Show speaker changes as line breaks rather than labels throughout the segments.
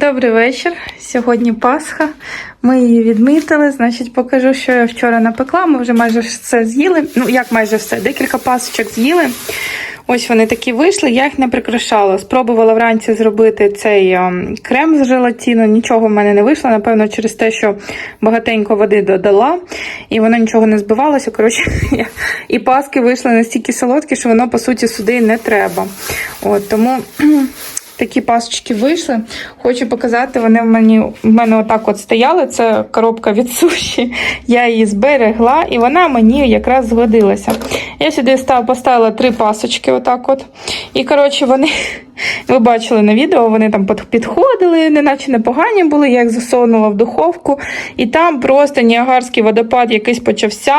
Добрий вечір. Сьогодні Пасха. Ми її відмітили. Значить, покажу, що я вчора напекла. Ми вже майже все з'їли. Ну, як майже все, декілька пасочок з'їли. Ось вони такі вийшли, я їх не прикрашала. Спробувала вранці зробити цей ем, крем з желатину. Нічого в мене не вийшло. Напевно, через те, що багатенько води додала, і воно нічого не збивалося. Коротше, і паски вийшли настільки солодкі, що воно, по суті, сюди не треба. От, тому. Такі пасочки вийшли. Хочу показати, вони в мені в мене отак от стояли. Це коробка від суші. Я її зберегла, і вона мені якраз згодилася. Я сюди став, поставила три пасочки, отак от. І коротше, вони, ви бачили на відео, вони там підходили, неначе непогані були. Я їх засунула в духовку, і там просто ніагарський водопад якийсь почався.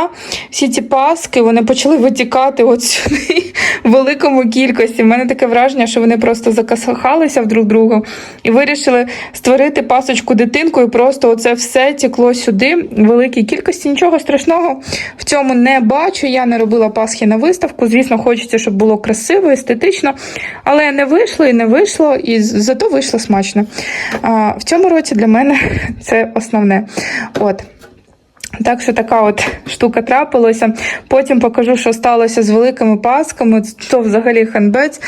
Всі ці паски вони почали витікати от сюди в великому кількості. У мене таке враження, що вони просто закасахалися в друг другу і вирішили створити пасочку дитинку, і просто оце все тікло сюди в великій кількості. Нічого страшного в цьому не бачу. Я не робила пасхи на виставку. Звісно, хочеться, щоб було красиво, естетично, але не вийшло і не вийшло, і зато вийшло смачно. А, в цьому році для мене це основне. От. Так що така от штука трапилася. Потім покажу, що сталося з великими пасками. То взагалі ханбець.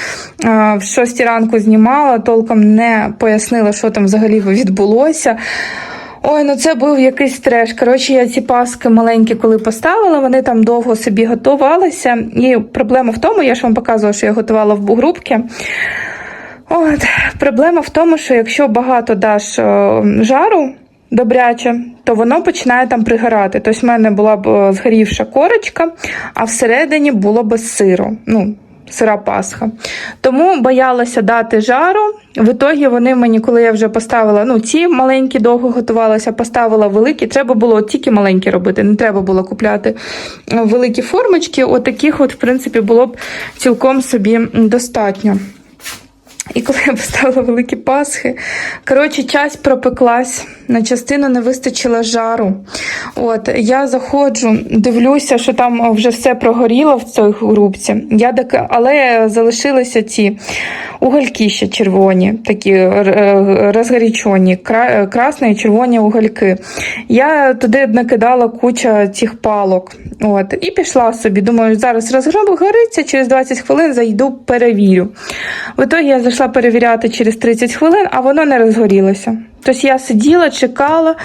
В шостій ранку знімала, толком не пояснила, що там взагалі відбулося. Ой, ну це був якийсь треш. Коротше, я ці паски маленькі, коли поставила, вони там довго собі готувалися. І проблема в тому, я ж вам показувала, що я готувала в бугрубки. От, проблема в тому, що якщо багато даш жару добряче, то воно починає там пригорати. Тобто в мене була б згорівша корочка, а всередині було без сиру. Ну, сира Пасха. Тому боялася дати жару. В ітогі вони мені, коли я вже поставила, ну, ці маленькі довго готувалися, поставила великі. Треба було тільки маленькі робити, не треба було купляти великі формочки. От от, в принципі, було б цілком собі достатньо. І коли я поставила великі пасхи, коротше, часть пропеклась, на частину не вистачило жару. От, я заходжу, дивлюся, що там вже все прогоріло в цій грубці. Я так, але залишилися ці угольки ще червоні, такі е, розгарячені, красні і червоні угольки. Я туди накидала куча цих палок. От, і пішла собі. Думаю, зараз розгробу гориться, через 20 хвилин зайду, перевірю. В ітогі я зайшла перевіряти через 30 хвилин, а воно не розгорілося. Тобто я сиділа, чекала,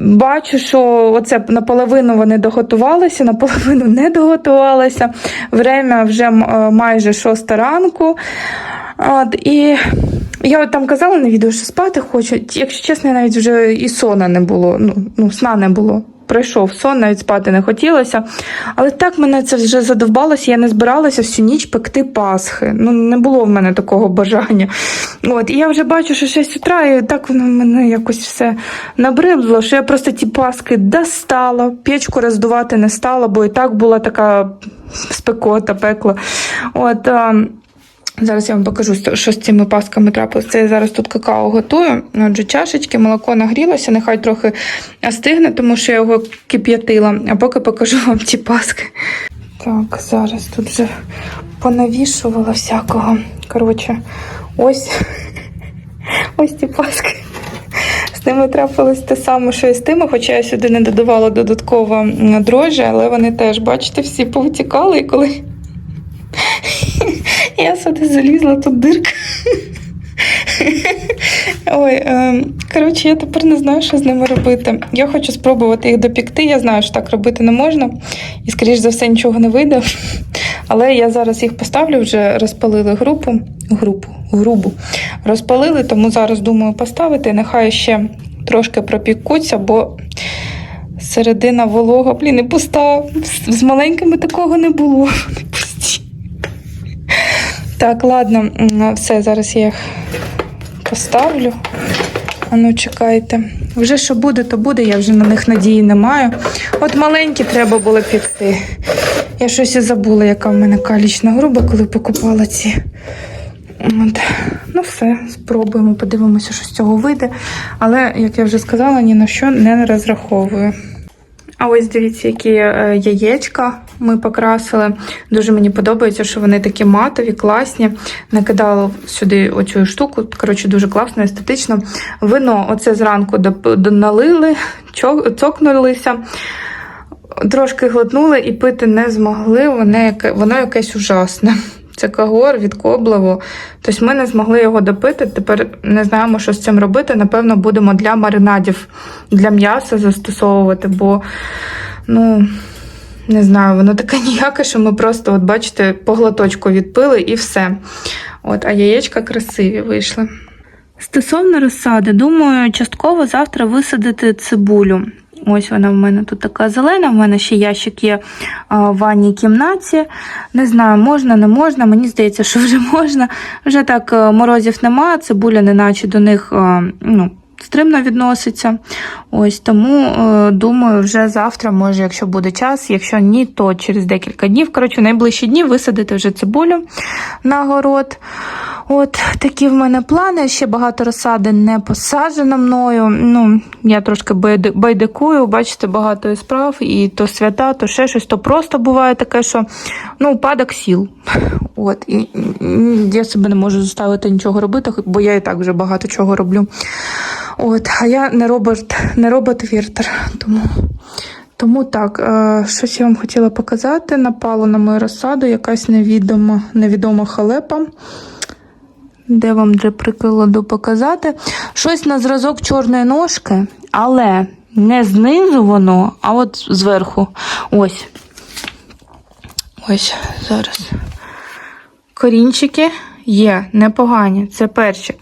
бачу, що оце наполовину вони доготувалися, наполовину не доготувалися. Время вже е, майже шоста ранку. От, і я там казала на відео, що спати хочу. Якщо чесно, я навіть вже і сона не було, ну, ну сна не було. Пройшов сон, навіть спати не хотілося. Але так мене це вже задовбалося, я не збиралася всю ніч пекти Пасхи. Ну, не було в мене такого бажання. От, і я вже бачу, що 6 утра, і так воно мене якось все набридло, що я просто ті Паски достала, печку роздувати не стала, бо і так була така спекота, пекло. От, а, Зараз я вам покажу, що з цими пасками трапилось. Це я зараз тут какао готую. Отже, чашечки, молоко нагрілося, нехай трохи остигне, тому що я його кип'ятила. А поки покажу вам ці паски. Так, зараз тут вже понавішувала всякого. Коротше, ось ось ці паски. З ними трапилось те саме, що і з тими, хоча я сюди не додавала додатково дрожжі, але вони теж, бачите, всі повтікали, і коли я сюди залізла, тут дирка. Ой, ем, коротше, я тепер не знаю, що з ними робити. Я хочу спробувати їх допікти. Я знаю, що так робити не можна, і, скоріш за все, нічого не вийде. Але я зараз їх поставлю, вже розпалили групу. Групу, грубу. Розпалили, тому зараз думаю поставити. Нехай ще трошки пропікуться, бо середина волога, блін, і пуста. З маленькими такого не було. Так, ладно, все, зараз я їх поставлю. А ну, чекайте. Вже що буде, то буде, я вже на них надії не маю. От маленькі треба було пікти. Я щось і забула, яка в мене калічна груба, коли покупала ці. От. Ну, все, спробуємо, подивимося, що з цього вийде. Але, як я вже сказала, ні на що не розраховую. А ось дивіться, які е, яєчка ми покрасили. Дуже мені подобається, що вони такі матові, класні. Накидала сюди оцю штуку. Коротше, дуже класно, естетично. Вино оце зранку налили, цокнулися. Трошки глотнули і пити не змогли. Воно якесь ужасне. Це кагор від Коблеву. Тобто ми не змогли його допити. Тепер не знаємо, що з цим робити. Напевно, будемо для маринадів, для м'яса застосовувати, бо, ну, не знаю, воно таке ніяке, що ми просто, от бачите, по глоточку відпили і все. От, а яєчка красиві вийшли. Стосовно розсади, думаю, частково завтра висадити цибулю. Ось вона в мене тут така зелена. В мене ще ящик є в ванній кімнаті. Не знаю, можна, не можна. Мені здається, що вже можна. Вже так е, морозів немає, цибуля, неначе до них ну, стримно відноситься. Ось тому е, думаю, вже завтра, може, якщо буде час. Якщо ні, то через декілька днів. Коротше, в найближчі дні висадити вже цибулю на город. От такі в мене плани. Ще багато розсади не посаджено мною. Ну, я трошки байдикую, бачите, багато справ, і то свята, то ще щось, то просто буває таке, що ну, упадок сіл. От, і, я себе не можу заставити нічого робити, бо я і так вже багато чого роблю. От, а я не робот, не робот Віртер, тому. Тому так, е, щось я вам хотіла показати. Напало на мою розсаду якась невідома, невідома халепа. Де вам для прикладу показати? Щось на зразок чорної ножки, але не знизу воно, а от зверху. Ось. Ось зараз. Корінчики є непогані, це перчик.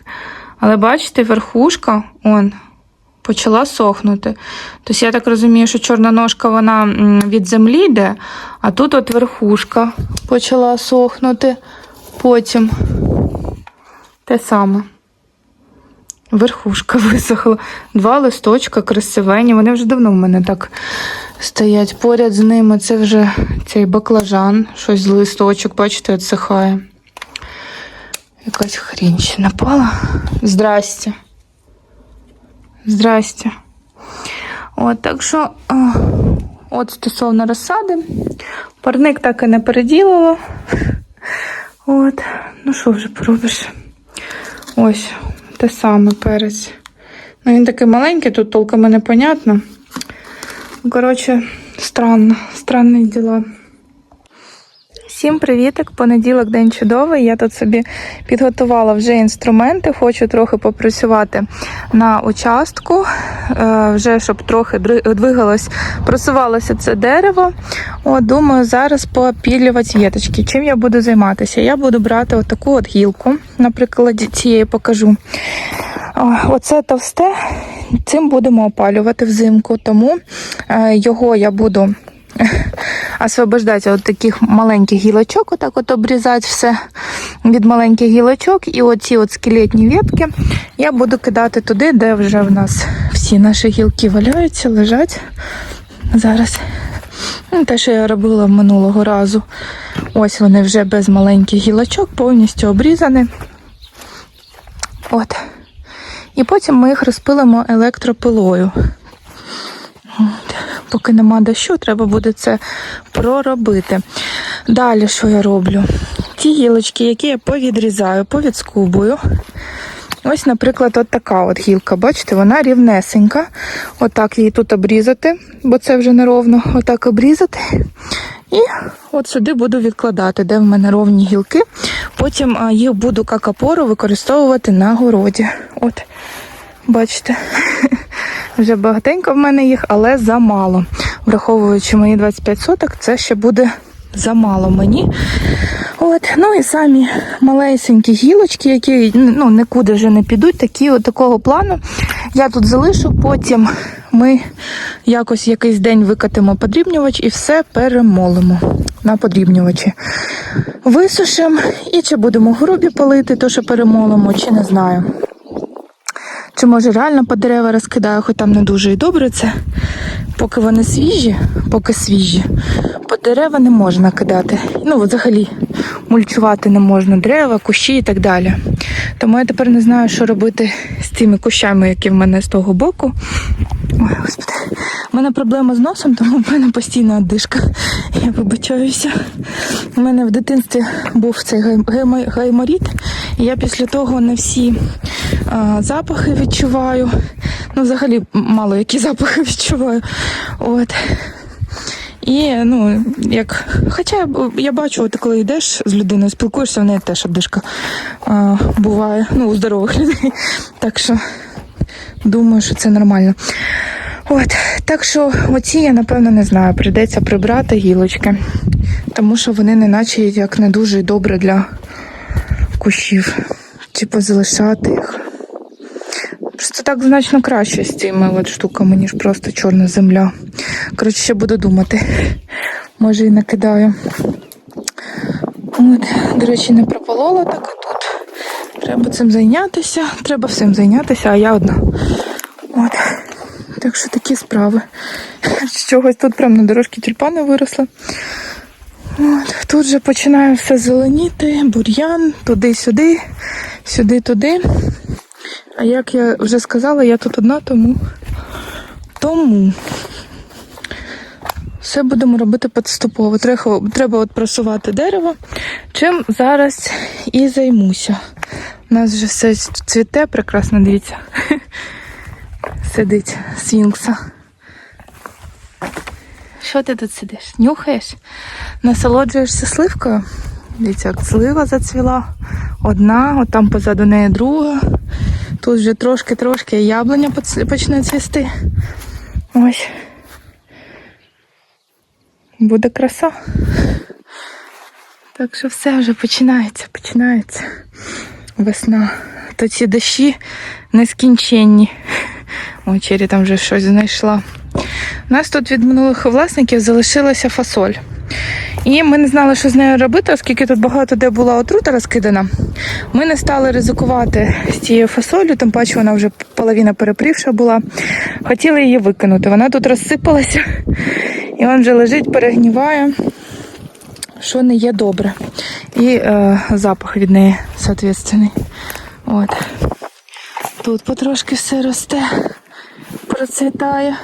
Але бачите, верхушка он, почала сохнути. Тобто я так розумію, що чорна ножка вона від землі йде, а тут от верхушка почала сохнути. Потім те саме. Верхушка висохла. Два листочка красивені. Вони вже давно в мене так стоять. Поряд з ними це вже цей баклажан, щось з листочок, бачите, відсихає. Якась хрінь ще напала. Здрасте. Здрасте. От, так що, от стосовно розсади, парник так і не переділило. От, ну що вже поробиш? Ось, те саме перець. Ну, він такий маленький, тут толком і непонятно. Ну, Коротше, странно, странні діла. Всім привітик! Понеділок день чудовий. Я тут собі підготувала вже інструменти. Хочу трохи попрацювати на участку, е, вже щоб трохи двигалось, просувалося це дерево. От, думаю, зараз попілювати віточки. Чим я буду займатися? Я буду брати отаку от гілку, наприклад, цієї покажу. Оце товсте, цим будемо опалювати взимку, тому е, його я буду освобождати от таких маленьких гілочок, отак от обрізати все від маленьких гілочок. І оці от скелетні ветки я буду кидати туди, де вже в нас всі наші гілки валяються, лежать. Зараз. Ну, те, що я робила минулого разу. Ось вони вже без маленьких гілочок, повністю обрізані. От. І потім ми їх розпилимо електропилою. Поки нема дощу, треба буде це проробити. Далі, що я роблю? Ті гілочки, які я повідрізаю, повідскубую. Ось, наприклад, от така от гілка, бачите, вона рівнесенька. Отак її тут обрізати, бо це вже неровно. Отак обрізати. І от сюди буду відкладати, де в мене ровні гілки. Потім а, їх буду як опору використовувати на городі. От, бачите, вже багатенько в мене їх, але замало. Враховуючи мої 25 соток, це ще буде замало мені. От, ну і самі малесенькі гілочки, які ну, нікуди вже не підуть, такі от такого плану. Я тут залишу, потім ми якось якийсь день викатимо подрібнювач і все перемолимо на подрібнювачі. Висушимо і чи будемо грубі полити, то що перемолимо, чи не знаю. Чи може реально по дерева розкидаю, хоч там не дуже і добре це. Поки вони свіжі, поки свіжі, по дерева не можна кидати. Ну, взагалі, мульчувати не можна дерева, кущі і так далі. Тому я тепер не знаю, що робити з тими кущами, які в мене з того боку. Ой, господи. У мене проблема з носом, тому в мене постійна одишка. Я вибачаюся. У мене в дитинстві був цей гайморіт, і я після того не всі а, запахи відчуваю. Ну, взагалі, мало які запахи відчуваю. От. І ну, як. Хоча я, бачу, от коли йдеш з людиною, спілкуєшся, в неї теж одишка а, буває. Ну, у здорових людей. Так що думаю, що це нормально. От, так що оці я напевно не знаю, прийдеться прибрати гілочки, тому що вони не наче як не дуже добре для кущів. Типу залишати їх. Просто так значно краще з цими от штуками, ніж просто чорна земля. Коротше, ще буду думати. Може і накидаю. От, до речі, не прополола так отут. Треба цим зайнятися. Треба всім зайнятися, а я одна. От. Так що такі справи. З чогось тут прямо на дорожці тюльпани виросли. От. Тут вже починає все зеленіти, бур'ян, туди-сюди, сюди-туди. А як я вже сказала, я тут одна, тому. Тому все будемо робити поступово. Треба, треба от просувати дерево, чим зараз і займуся. У нас вже все цвіте, прекрасно, дивіться. Сидить свінкса. Що ти тут сидиш? Нюхаєш? Насолоджуєшся сливкою? Дивіться, як слива зацвіла. Одна, от там позаду неї друга. Тут вже трошки-трошки яблуня почне цвісти. Ось. Буде краса. Так що все вже починається, починається. Весна. То ці дощі нескінченні. О, Чері там вже щось знайшла. У нас тут від минулих власників залишилася фасоль. І ми не знали, що з нею робити, оскільки тут багато де була отрута розкидана. Ми не стали ризикувати з цією фасолью, тим паче вона вже половина перепрівша була. Хотіли її викинути. Вона тут розсипалася і він вже лежить, перегніває, що не є добре. І е, запах від неї соответственний. От. Тут потрошки все росте, процвітає.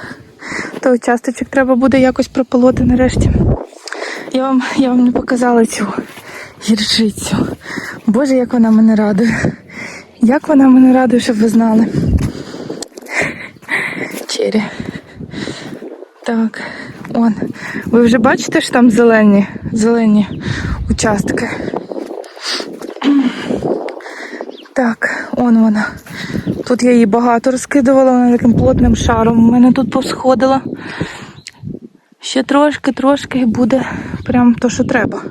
То участочок треба буде якось прополоти нарешті. Я вам, я вам не показала цю гірчицю. Боже, як вона мене радує. Як вона мене радує, щоб ви знали. Чері. Так, он. Ви вже бачите, що там зелені, зелені участки. Так, он вона. Тут я її багато розкидувала, вона таким плотним шаром. У мене тут повсходила. Ще трошки, трошки і буде прям то, що треба.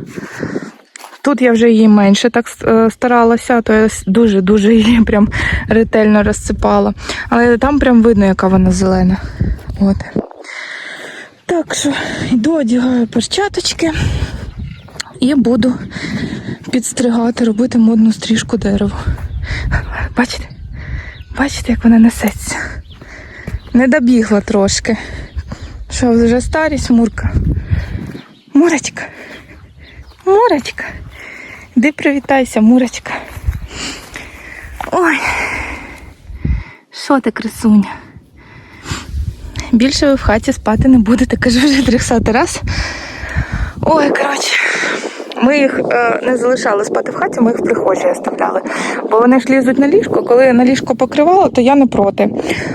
Тут я вже її менше так е, старалася, то я дуже-дуже її прям ретельно розсипала. Але там прям видно, яка вона зелена. От. Так що йду, одягаю перчаточки і буду підстригати, робити модну стрижку дерева. Бачите? Бачите, як вона несеться? Не добігла трошки. Що, вже старість, Мурка? Мурочка. Мурочка. Іди привітайся, Мурочка. Ой. Що ти, красуня? Більше ви в хаті спати не будете, кажу вже 300 раз. Ой, коротше. Ми їх е, не залишали спати в хаті, ми їх в прихожій оставляли. Бо вони ж лізуть на ліжко. Коли на ліжко покривало, то я не проти.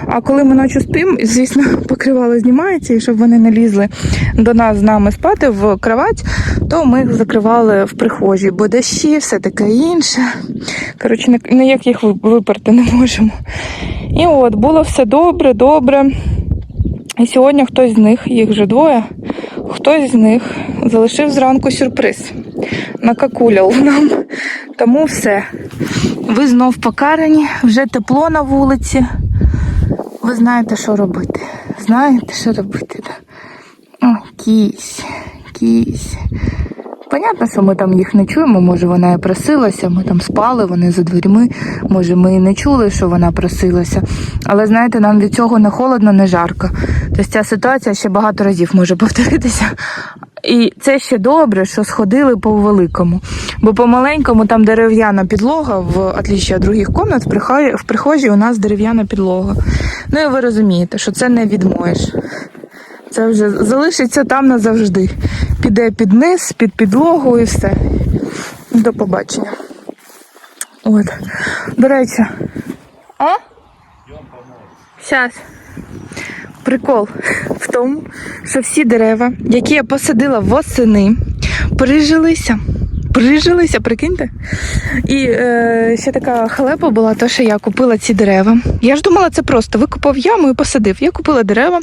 А коли ми ночі спимо, звісно, покривало знімається, і щоб вони не лізли до нас з нами спати в кровать, то ми їх закривали в прихожій, бо дощі, все таке інше. Коротше, ніяк їх виперти не можемо. І от було все добре, добре. І сьогодні хтось з них, їх вже двоє, хтось з них залишив зранку сюрприз. Накакуляв нам. Тому все. Ви знов покарані, вже тепло на вулиці. Ви знаєте, що робити. Знаєте, що робити. Да? О, кісь, кісь. Понятно, що ми там їх не чуємо, може вона і просилася, ми там спали, вони за дверьми, може ми і не чули, що вона просилася. Але знаєте, нам від цього не холодно, не жарко. Тобто ця ситуація ще багато разів може повторитися. І це ще добре, що сходили по великому. Бо по маленькому там дерев'яна підлога, в отличі від других кімнат, в прихожій, у нас дерев'яна підлога. Ну і ви розумієте, що це не відмоєш. Це вже залишиться там назавжди. Піде під низ, під підлогу і все. До побачення. От. До речі. А? Щас. Прикол в тому, що всі дерева, які я посадила восени, прижилися. Прижилися, прикиньте. І е, ще така халепа була, то, що я купила ці дерева. Я ж думала, це просто викопав яму і посадив. Я купила дерева,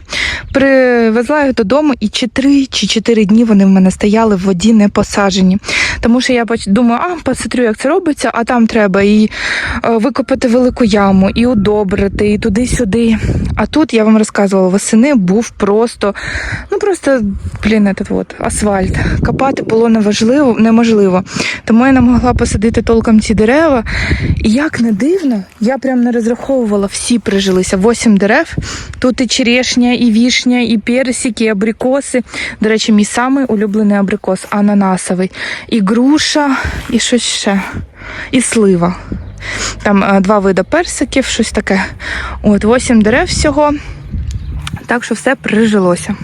привезла їх додому, і чи три чи чотири дні вони в мене стояли в воді не посаджені. Тому що я думаю, а посмотрю, як це робиться, а там треба і е, викопати велику яму, і удобрити, і туди-сюди. А тут я вам розказувала, восени був просто, ну просто, блін, этот вот, асфальт. Копати було неважливо, неможливо. Тому я не могла посадити толком ці дерева. І як не дивно, я прям не розраховувала, всі прижилися. Восім дерев. Тут і черешня, і вішня, і персики, і абрикоси. До речі, мій самий улюблений абрикос ананасовий. І груша, і щось ще. І слива. Там е, два види персиків, щось таке. От, восім дерев всього. Так що все прижилося.